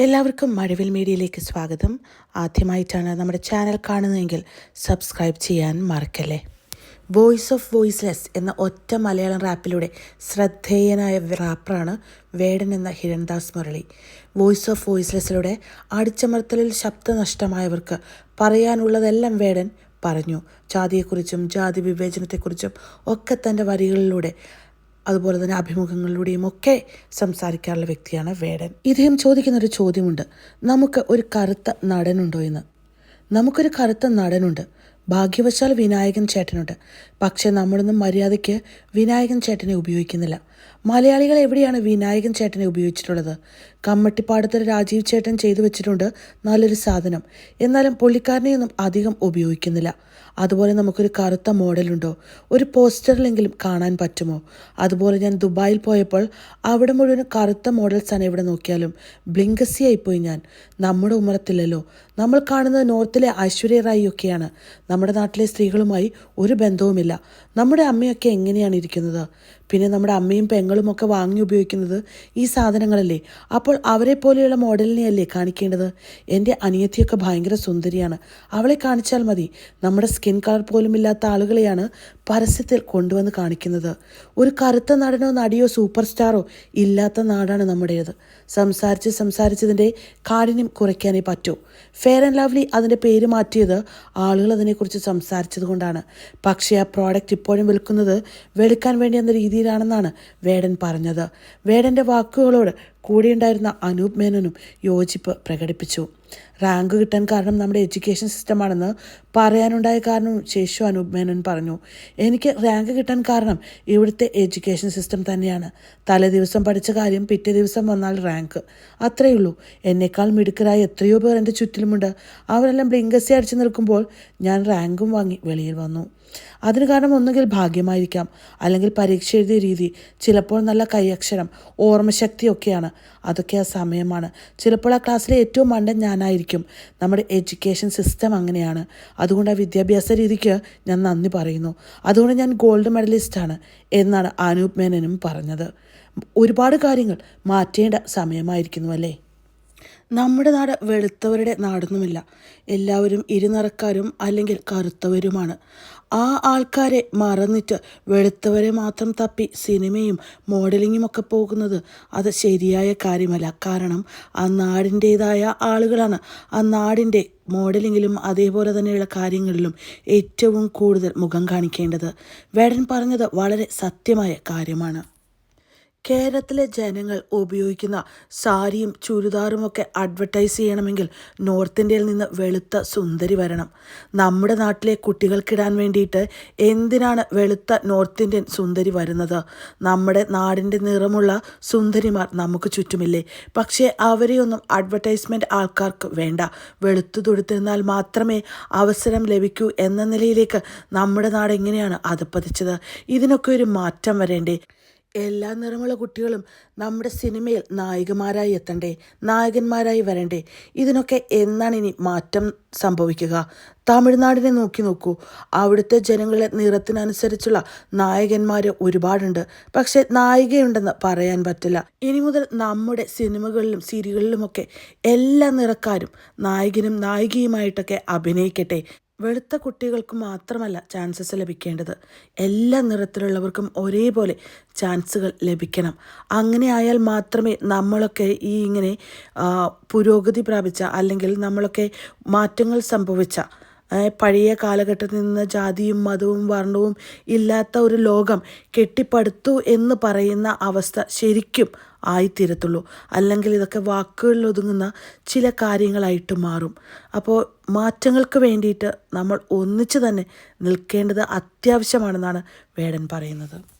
എല്ലാവർക്കും മഴവിൽ മീഡിയയിലേക്ക് സ്വാഗതം. ആദ്യമായിട്ടാണ് നമ്മുടെ ചാനൽ കാണുന്നതെങ്കിൽ സബ്സ്ക്രൈബ് ചെയ്യാൻ മറക്കല്ലേ. വോയിസ് ഓഫ് വോയിസ്ലെസ് എന്ന ഒറ്റ മലയാളം റാപ്പിലൂടെ ശ്രദ്ധേയനായ റാപ്പറാണ് വേടൻ എന്ന ഹിരൺദാസ് മുരളി. വോയിസ് ഓഫ് വോയിസ്ലെസ്സിലൂടെ അടിച്ചമർത്തലിൽ ശബ്ദനഷ്ടമായവർക്ക് പറയാനുള്ളതെല്ലാം വേടൻ പറഞ്ഞു. ജാതിയെക്കുറിച്ചും ജാതി വിവേചനത്തെക്കുറിച്ചും ഒക്കെ തന്റെ വരികളിലൂടെ അതുപോലെ തന്നെ അഭിമുഖങ്ങളിലൂടെയും ഒക്കെ സംസാരിക്കാറുള്ള വ്യക്തിയാണ് വേടൻ. ഇദ്ദേഹം ചോദിക്കുന്ന ഒരു ചോദ്യമുണ്ട്. നമുക്ക് ഒരു കറുത്ത നടനുണ്ടോ എന്ന്? നമുക്കൊരു കറുത്ത നടനുണ്ട്. ഭാഗ്യവശാൽ വിനായകൻ ചേട്ടനുണ്ട്. പക്ഷേ നമ്മളൊന്നും മര്യാദയ്ക്ക് വിനായകൻ ചേട്ടനെ ഉപയോഗിക്കുന്നില്ല. മലയാളികൾ എവിടെയാണ് വിനായകൻ ചേട്ടനെ ഉപയോഗിച്ചിട്ടുള്ളത്? കമ്മട്ടിപ്പാടത്തിൽ രാജീവ് ചേട്ടൻ ചെയ്തു വെച്ചിട്ടുണ്ട് നല്ലൊരു സാധനം. എന്നാലും പുള്ളിക്കാരനെയൊന്നും അധികം ഉപയോഗിക്കുന്നില്ല. അതുപോലെ നമുക്കൊരു കറുത്ത മോഡലുണ്ടോ? ഒരു പോസ്റ്ററിലെങ്കിലും കാണാൻ പറ്റുമോ? അതുപോലെ ഞാൻ ദുബായിൽ പോയപ്പോൾ അവിടെ മുഴുവൻ കറുത്ത മോഡൽസ് മോഡൽസാണ് എവിടെ നോക്കിയാലും. ബ്ലിങ്കസി ആയിപ്പോയി ഞാൻ. നമ്മുടെ ഉമ്മറത്തില്ലല്ലോ. നമ്മൾ കാണുന്നത് നോർത്തിലെ ഐശ്വര്യ റായി ഒക്കെയാണ്. നമ്മുടെ നാട്ടിലെ സ്ത്രീകളുമായി ഒരു ബന്ധവുമില്ല. നമ്മുടെ അമ്മയൊക്കെ എങ്ങനെയാണ് ഇരിക്കുന്നത്? പിന്നെ നമ്മുടെ അമ്മയും പെങ്ങളും ഒക്കെ വാങ്ങി ഉപയോഗിക്കുന്നത് ഈ സാധനങ്ങളല്ലേ? അപ്പോൾ അവരെ പോലെയുള്ള മോഡലിനെയല്ലേ കാണിക്കേണ്ടത്? എന്റെ അനിയത്തിയൊക്കെ ഭയങ്കര സുന്ദരിയാണ്. അവളെ കാണിച്ചാൽ മതി. നമ്മുടെ സ്കിൻ കളർ പോലും ഇല്ലാത്ത ആളുകളെയാണ് പരസ്യത്തിൽ കൊണ്ടുവന്ന് കാണിക്കുന്നത്. ഒരു കറുത്ത നടനോ നടിയോ സൂപ്പർ സ്റ്റാറോ ഇല്ലാത്ത നാടാണ് നമ്മുടേത്. സംസാരിച്ച് സംസാരിച്ചതിന്റെ കാഠിന്യം കുറയ്ക്കാനേ പറ്റൂ. ഫെയർ ആൻഡ് ലവ്ലി അതിന്റെ പേര് മാറ്റിയത് ആളുകൾ അതിനെക്കുറിച്ച് സംസാരിച്ചത് കൊണ്ടാണ്. പക്ഷേ ആ പ്രോഡക്റ്റ് ഇപ്പോഴും വിൽക്കുന്നത് വെളുക്കാൻ വേണ്ടി എന്ന രീതിയിലാണെന്നാണ് വേടൻ പറഞ്ഞത്. വേടന്റെ വാക്കുകളോട് കൂടെയുണ്ടായിരുന്ന അനൂപ് മേനോനും യോജിപ്പ് പ്രകടിപ്പിച്ചു. റാങ്ക് കിട്ടാൻ കാരണം നമ്മുടെ എഡ്യൂക്കേഷൻ സിസ്റ്റമാണെന്ന് പറയാനുണ്ടായ കാരണം ശേഷു അനൂപ് മേനോൻ പറഞ്ഞു. എനിക്ക് റാങ്ക് കിട്ടാൻ കാരണം ഇവിടുത്തെ എഡ്യൂക്കേഷൻ സിസ്റ്റം തന്നെയാണ്. തലേ ദിവസം പഠിച്ച കാര്യം പിറ്റേ ദിവസം വന്നാൽ റാങ്ക്. അത്രയേ ഉള്ളൂ. എന്നേക്കാൾ മിടുക്കരായ എത്രയോ പേർ എന്റെ ചുറ്റിലുമുണ്ട്. അവരെല്ലാം ബ്ലിങ്കസി അടിച്ചു നിൽക്കുമ്പോൾ ഞാൻ റാങ്കും വാങ്ങി വെളിയിൽ വന്നു. അതിന് കാരണം ഒന്നുകിൽ ഭാഗ്യമായിരിക്കാം. അല്ലെങ്കിൽ പരീക്ഷ എഴുതിയ രീതി. ചിലപ്പോൾ നല്ല കൈയക്ഷരം ഓർമ്മശക്തിയൊക്കെയാണ്. അതൊക്കെ ആ സമയമാണ്. ചിലപ്പോൾ ആ ക്ലാസ്സിലെ ഏറ്റവും മണ്ടൻ ഞാനായിരിക്കും. നമ്മുടെ എഡ്യൂക്കേഷൻ സിസ്റ്റം അങ്ങനെയാണ്. അതുകൊണ്ട് ആ വിദ്യാഭ്യാസ രീതിക്ക് ഞാൻ നന്ദി പറയുന്നു. അതുകൊണ്ട് ഞാൻ ഗോൾഡ് മെഡലിസ്റ്റാണ് എന്നാണ് അനൂപ് മേനനും പറഞ്ഞത്. ഒരുപാട് കാര്യങ്ങൾ മാറ്റേണ്ട സമയമായിരിക്കുന്നു അല്ലേ? നമ്മുടെ നാട് വെളുത്തവരുടെ നാടൊന്നുമില്ല. എല്ലാവരും ഇരുനിറക്കാരും അല്ലെങ്കിൽ കറുത്തവരുമാണ്. ആ ആൾക്കാരെ മറന്നിട്ട് വെളുത്തവരെ മാത്രം തപ്പി സിനിമയും മോഡലിങ്ങും ഒക്കെ പോകുന്നത് അത് ശരിയായ കാര്യമല്ല. കാരണം ആ നാടിന്റേതായ ആളുകളാണ്. ആ നാടിന്റെ മോഡലിങ്ങിലും അതേപോലെ തന്നെയുള്ള കാര്യങ്ങളിലും ഏറ്റവും കൂടുതൽ മുഖം കാണിക്കേണ്ടത്. വേടൻ പറഞ്ഞത് വളരെ സത്യമായ കാര്യമാണ്. കേരളത്തിലെ ജനങ്ങൾ ഉപയോഗിക്കുന്ന സാരിയും ചുരിദാറുമൊക്കെ അഡ്വർടൈസ് ചെയ്യണമെങ്കിൽ നോർത്ത് ഇന്ത്യയിൽ നിന്ന് വെളുത്ത സുന്ദരി വരണം. നമ്മുടെ നാട്ടിലെ കുട്ടികൾക്കിടാൻ വേണ്ടിയിട്ട് എന്തിനാണ് വെളുത്ത നോർത്ത് ഇന്ത്യൻ സുന്ദരി വരുന്നത്? നമ്മുടെ നാടിന്റെ നിറമുള്ള സുന്ദരിമാർ നമുക്ക് ചുറ്റുമില്ലേ? പക്ഷേ അവരെയൊന്നും അഡ്വർടൈസ്മെന്റ് ആൾക്കാർക്ക് വേണ്ട. വെളുത്തു തൊടുത്തിരുന്നാൽ മാത്രമേ അവസരം ലഭിക്കൂ എന്ന നിലയിലേക്ക് നമ്മുടെ നാട് എങ്ങനെയാണ് അതപ്പതിച്ചത് ഇതിനൊക്കെ ഒരു മാറ്റം വരേണ്ടേ? എല്ലാ നിറമുള്ള കുട്ടികളും നമ്മുടെ സിനിമയിൽ നായികമാരായി എത്തണ്ടേ നായകന്മാരായി വരണ്ടേ? ഇതിനൊക്കെ എന്നാണ് ഇനി മാറ്റം സംഭവിക്കുക? തമിഴ്നാടിനെ നോക്കി നോക്കൂ. അവിടുത്തെ ജനങ്ങളെ നിറത്തിനനുസരിച്ചുള്ള നായകന്മാർ ഒരുപാടുണ്ട്. പക്ഷെ നായികയുണ്ടെന്ന് പറയാൻ പറ്റില്ല. ഇനി മുതൽ നമ്മുടെ സിനിമകളിലും സീരിയലുകളിലുമൊക്കെ എല്ലാ നിറക്കാരും നായകനും നായികയുമായിട്ടൊക്കെ അഭിനയിക്കട്ടെ. വെളുത്ത കുട്ടികൾക്ക് മാത്രമല്ല ചാൻസസ് ലഭിക്കേണ്ടത്. എല്ലാ നിറത്തിലുള്ളവർക്കും ഒരേപോലെ ചാൻസുകൾ ലഭിക്കണം. അങ്ങനെ ആയാൽ മാത്രമേ നമ്മളൊക്കെ ഈ ഇങ്ങനെ പുരോഗതി പ്രാപിച്ച അല്ലെങ്കിൽ നമ്മളൊക്കെ മാറ്റങ്ങൾ സംഭവിച്ച പഴയ കാലഘട്ടത്തിൽ നിന്ന് ജാതിയും മതവും വർണവും ഇല്ലാത്ത ഒരു ലോകം കെട്ടിപ്പടുത്തു എന്ന് പറയുന്ന അവസ്ഥ ശരിക്കും ആയിത്തീരത്തുള്ളൂ. അല്ലെങ്കിൽ ഇതൊക്കെ വാക്കുകളിൽ ഒതുങ്ങുന്ന ചില കാര്യങ്ങളായിട്ട് മാറും. അപ്പോൾ മാറ്റങ്ങൾക്ക് വേണ്ടിയിട്ട് നമ്മൾ ഒന്നിച്ച് തന്നെ നിൽക്കേണ്ടത് അത്യാവശ്യമാണെന്നാണ് വേടൻ പറയുന്നത്.